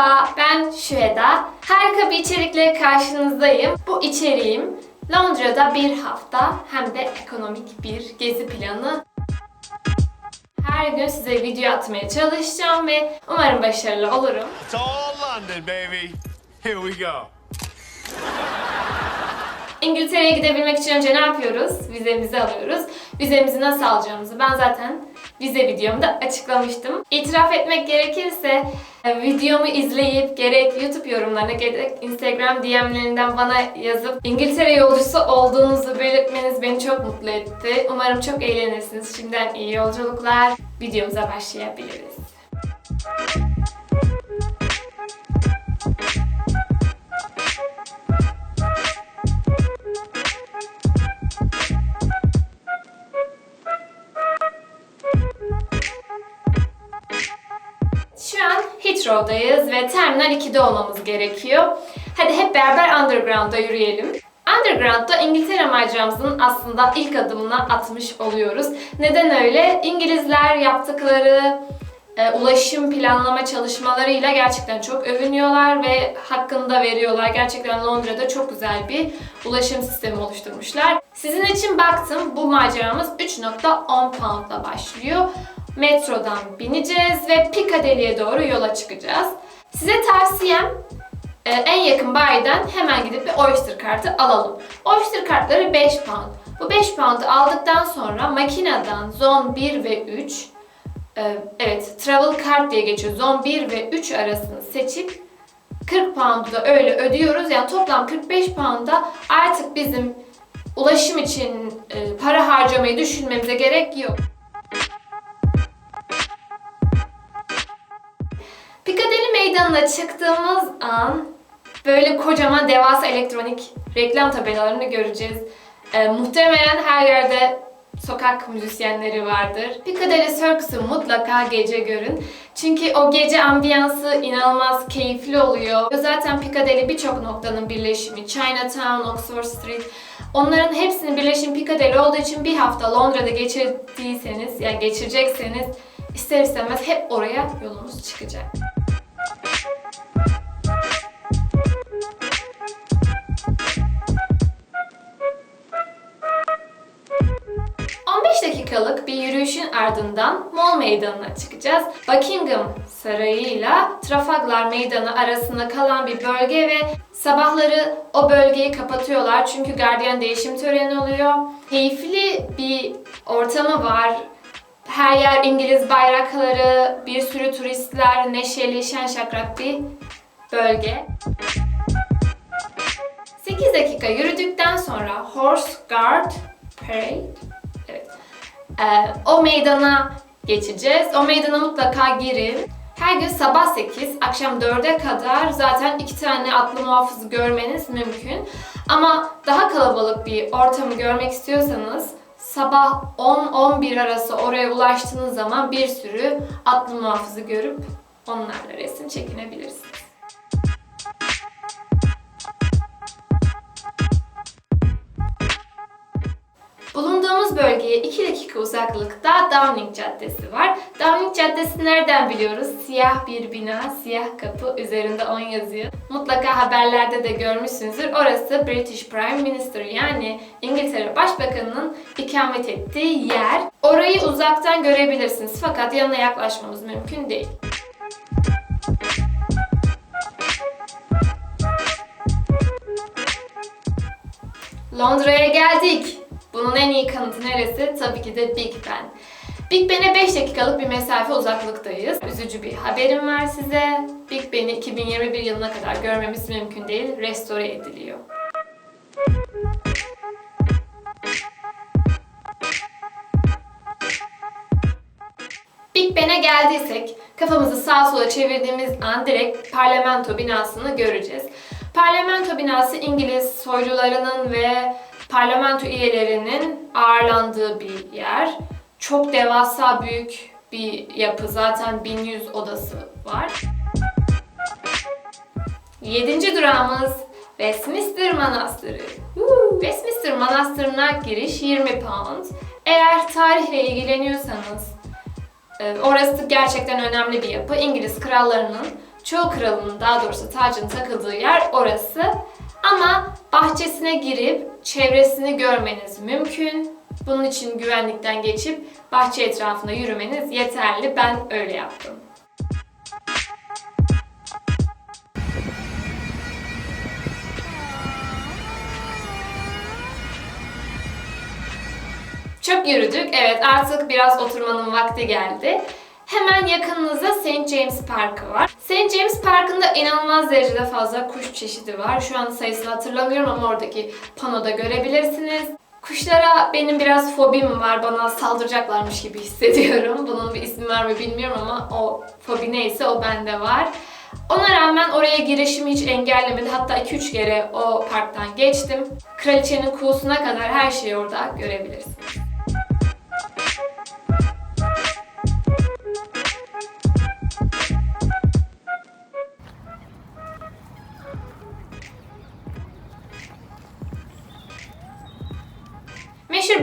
Merhaba, ben Şüheda. Harika bir içerikle karşınızdayım. Bu içeriğim Londra'da bir hafta hem de ekonomik bir gezi planı. Her gün size video atmaya çalışacağım ve umarım başarılı olurum. It's all London, baby. Here we go. İngiltere'ye gidebilmek için önce ne yapıyoruz? Vizemizi alıyoruz. Vizemizi nasıl alacağımızı ben zaten vize videomda açıklamıştım. İtiraf etmek gerekirse videomu izleyip gerek YouTube yorumlarına gerek Instagram DM'lerinden bana yazıp İngiltere yolcusu olduğunuzu belirtmeniz beni çok mutlu etti. Umarım çok eğlenirsiniz. Şimdiden iyi yolculuklar. Videomuza başlayabiliriz. An Heathrow'dayız ve Terminal 2'de olmamız gerekiyor. Hadi hep beraber Underground'da yürüyelim. Underground'da İngiltere maceramızın aslında ilk adımını atmış oluyoruz. Neden öyle? İngilizler yaptıkları e, ulaşım planlama çalışmalarıyla gerçekten çok övünüyorlar ve hakkını da veriyorlar. Gerçekten Londra'da çok güzel bir ulaşım sistemi oluşturmuşlar. Sizin için baktım bu maceramız 3.10 poundla başlıyor. Metrodan bineceğiz ve Piccadilly'e doğru yola çıkacağız. Size tavsiyem e, en yakın bayiden hemen gidip bir Oyster kartı alalım. Oyster kartları 5 pound. Bu 5 pound'u aldıktan sonra makineden zone 1 ve 3 e, evet travel card diye geçiyor. Zone 1 ve 3 arasını seçip 40 pound'u da öyle ödüyoruz. Yani toplam 45 pound'a artık bizim ulaşım için e, para harcamayı düşünmemize gerek yok. Meydanına çıktığımız an böyle kocaman devasa elektronik reklam tabelalarını göreceğiz. Ee, muhtemelen her yerde sokak müzisyenleri vardır. Piccadilly Circus'u mutlaka gece görün. Çünkü o gece ambiyansı inanılmaz keyifli oluyor. Zaten Piccadilly birçok noktanın birleşimi. Chinatown, Oxford Street. Onların hepsinin birleşimi Piccadilly olduğu için bir hafta Londra'da geçirdiyseniz, yani geçirecekseniz ister istemez hep oraya yolunuz çıkacak. Dakikalık bir yürüyüşün ardından Mall Meydanı'na çıkacağız. Buckingham Sarayı ile Trafalgar Meydanı arasında kalan bir bölge ve sabahları o bölgeyi kapatıyorlar çünkü gardiyan değişim töreni oluyor. Keyifli bir ortamı var. Her yer İngiliz bayrakları, bir sürü turistler, neşeli, şen şakrak bir bölge. 8 dakika yürüdükten sonra Horse Guard Parade evet, ee, o meydana geçeceğiz. O meydana mutlaka girin. Her gün sabah 8, akşam 4'e kadar zaten iki tane atlı muhafızı görmeniz mümkün. Ama daha kalabalık bir ortamı görmek istiyorsanız sabah 10-11 arası oraya ulaştığınız zaman bir sürü atlı muhafızı görüp onlarla resim çekinebilirsiniz. Bulunduğumuz bölgeye 2 dakika uzaklıkta Downing Caddesi var. Downing Caddesi nereden biliyoruz? Siyah bir bina, siyah kapı, üzerinde 10 yazıyor. Mutlaka haberlerde de görmüşsünüzdür. Orası British Prime Minister yani İngiltere Başbakanı'nın ikamet ettiği yer. Orayı uzaktan görebilirsiniz fakat yanına yaklaşmamız mümkün değil. Londra'ya geldik. Bunun en iyi kanıtı neresi? Tabii ki de Big Ben. Big Ben'e 5 dakikalık bir mesafe uzaklıktayız. Üzücü bir haberim var size. Big Ben'i 2021 yılına kadar görmemiz mümkün değil. Restore ediliyor. Big Ben'e geldiysek kafamızı sağa sola çevirdiğimiz an direkt parlamento binasını göreceğiz. Parlamento binası İngiliz soylularının ve parlamento üyelerinin ağırlandığı bir yer. Çok devasa büyük bir yapı. Zaten 1100 odası var. Yedinci durağımız Westminster Manastırı. Westminster Manastırı'na giriş 20 pound. Eğer tarihle ilgileniyorsanız e, orası gerçekten önemli bir yapı. İngiliz krallarının Çoğu kralın daha doğrusu tacın takıldığı yer orası. Ama bahçesine girip çevresini görmeniz mümkün. Bunun için güvenlikten geçip bahçe etrafında yürümeniz yeterli. Ben öyle yaptım. Çok yürüdük. Evet artık biraz oturmanın vakti geldi. Hemen yakınınızda St. James Parkı var. St. James Parkı'nda inanılmaz derecede fazla kuş çeşidi var. Şu an sayısını hatırlamıyorum ama oradaki panoda görebilirsiniz. Kuşlara benim biraz fobim var. Bana saldıracaklarmış gibi hissediyorum. Bunun bir ismi var mı bilmiyorum ama o fobi neyse o bende var. Ona rağmen oraya girişimi hiç engellemedi. Hatta 2-3 kere o parktan geçtim. Kraliçenin kuğusuna kadar her şeyi orada görebilirsiniz.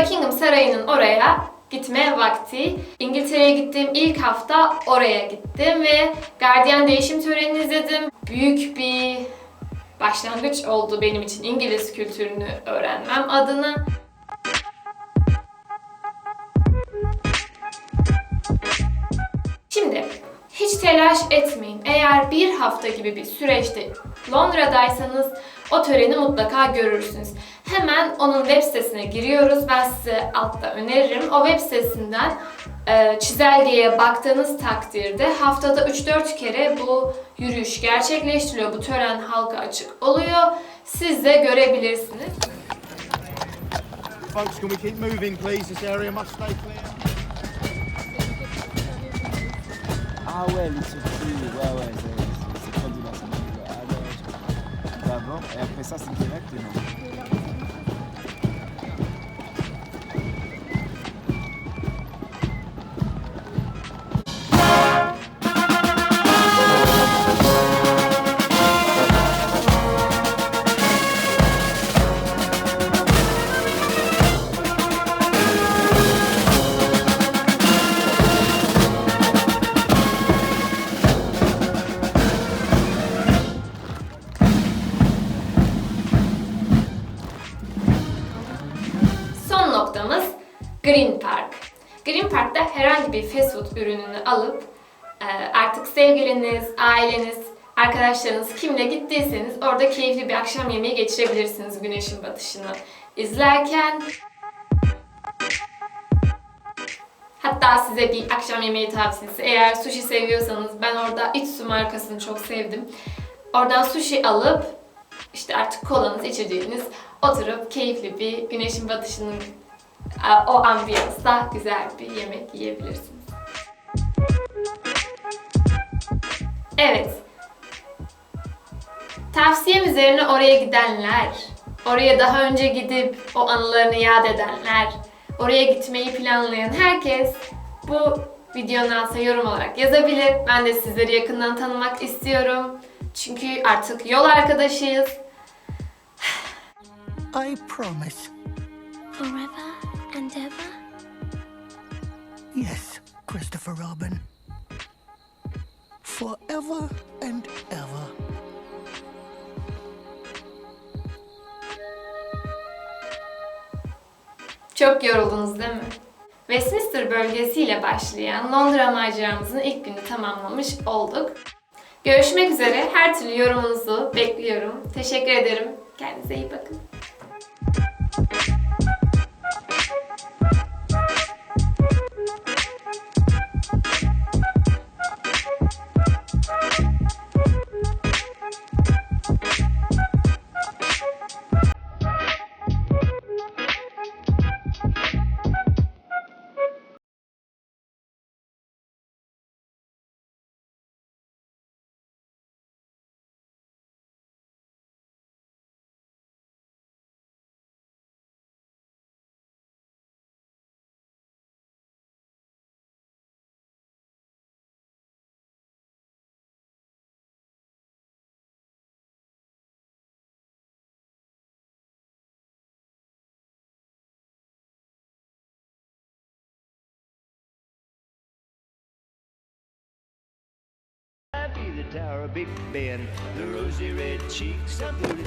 Buckingham Sarayı'nın oraya gitme vakti. İngiltere'ye gittiğim ilk hafta oraya gittim ve gardiyan değişim törenini izledim. Büyük bir başlangıç oldu benim için İngiliz kültürünü öğrenmem adına. Şimdi hiç telaş etmeyin. Eğer bir hafta gibi bir süreçte Londra'daysanız o töreni mutlaka görürsünüz. Hemen onun web sitesine giriyoruz. Ben size altta öneririm. O web sitesinden e, çizelgeye baktığınız takdirde haftada 3-4 kere bu yürüyüş gerçekleştiriliyor. Bu tören halka açık oluyor. Siz de görebilirsiniz. Folks, can we keep moving, please? This area must stay clear. Ah ouais, le circuit, ouais, ouais, c'est connu là, c'est bon. Ah ouais, D'abord, et après ça, c'est direct, non noktamız Green Park. Green Park'ta herhangi bir fast food ürününü alıp e, artık sevgiliniz, aileniz, arkadaşlarınız kimle gittiyseniz orada keyifli bir akşam yemeği geçirebilirsiniz güneşin batışını izlerken. Hatta size bir akşam yemeği tavsiyesi. Eğer sushi seviyorsanız ben orada Itsu markasını çok sevdim. Oradan sushi alıp işte artık kolanız, içeceğiniz oturup keyifli bir güneşin batışının o ambiyansta güzel bir yemek yiyebilirsiniz. Evet. Tavsiyem üzerine oraya gidenler, oraya daha önce gidip o anılarını yad edenler, oraya gitmeyi planlayan herkes bu videonun altına yorum olarak yazabilir. Ben de sizleri yakından tanımak istiyorum. Çünkü artık yol arkadaşıyız. I promise. Forever and ever? Yes, Christopher Robin. Forever and ever. Çok yoruldunuz değil mi? Westminster bölgesiyle başlayan Londra maceramızın ilk günü tamamlamış olduk. Görüşmek üzere. Her türlü yorumunuzu bekliyorum. Teşekkür ederim. Kendinize iyi bakın. Tower of Big Ben, the rosy red cheeks, put it